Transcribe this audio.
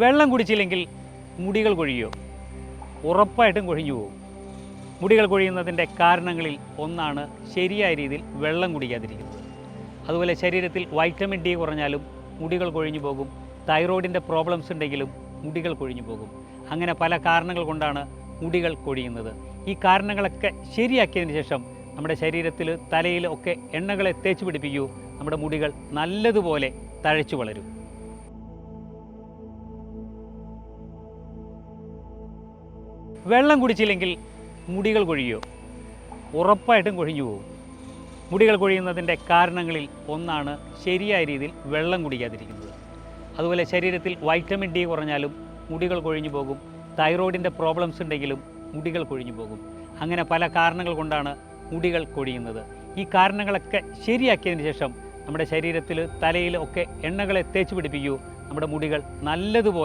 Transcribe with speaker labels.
Speaker 1: വെള്ളം കുടിച്ചില്ലെങ്കിൽ മുടികൾ കൊഴിയോ ഉറപ്പായിട്ടും കൊഴിഞ്ഞു പോകും മുടികൾ കൊഴിയുന്നതിന്റെ കാരണങ്ങളിൽ ഒന്നാണ് ശരിയായ രീതിയിൽ വെള്ളം കുടിക്കാതിരിക്കുന്നത്. അതുപോലെ ശരീരത്തിൽ വൈറ്റമിൻ ഡി കുറഞ്ഞാലും മുടികൾ കൊഴിഞ്ഞു പോകും. തൈറോയിഡിന്റെ പ്രോബ്ലംസ് ഉണ്ടെങ്കിലും മുടികൾ കൊഴിഞ്ഞു പോകും. അങ്ങനെ പല കാരണങ്ങൾ കൊണ്ടാണ് മുടികൾ കൊഴിയുന്നത്. ഈ കാരണങ്ങളൊക്കെ ശരിയാക്കിയതിന് ശേഷം നമ്മുടെ ശരീരത്തിൽ തലയിൽ ഒക്കെ എണ്ണകളെ തേച്ച് പിടിപ്പിക്കൂ നമ്മുടെ മുടികൾ നല്ലതുപോലെ തഴച്ചു വളരും. വെള്ളം കുടിച്ചില്ലെങ്കിൽ മുടികൾ കൊഴിയോ? ഉറപ്പായിട്ടും കൊഴിഞ്ഞു പോകും മുടികൾ കൊഴിയുന്നതിന്റെ കാരണങ്ങളിൽ ഒന്നാണ് ശരിയായ രീതിയിൽ വെള്ളം കുടിക്കാതിരിക്കുന്നത്. അതുപോലെ ശരീരത്തിൽ വൈറ്റമിൻ ഡി കുറഞ്ഞാലും മുടികൾ കൊഴിഞ്ഞു പോകും. തൈറോയിഡിന്റെ പ്രോബ്ലംസ് ഉണ്ടെങ്കിലും മുടികൾ കൊഴിഞ്ഞു പോകും. അങ്ങനെ പല കാരണങ്ങൾ കൊണ്ടാണ് മുടികൾ കൊഴിയുന്നത്. ഈ കാരണങ്ങളൊക്കെ ശരിയാക്കിയതിന് ശേഷം നമ്മുടെ ശരീരത്തിൽ തലയിൽ ഒക്കെ എണ്ണകളെ തേച്ച് പിടിപ്പിക്കൂ നമ്മുടെ മുടികൾ നല്ലതുപോലെ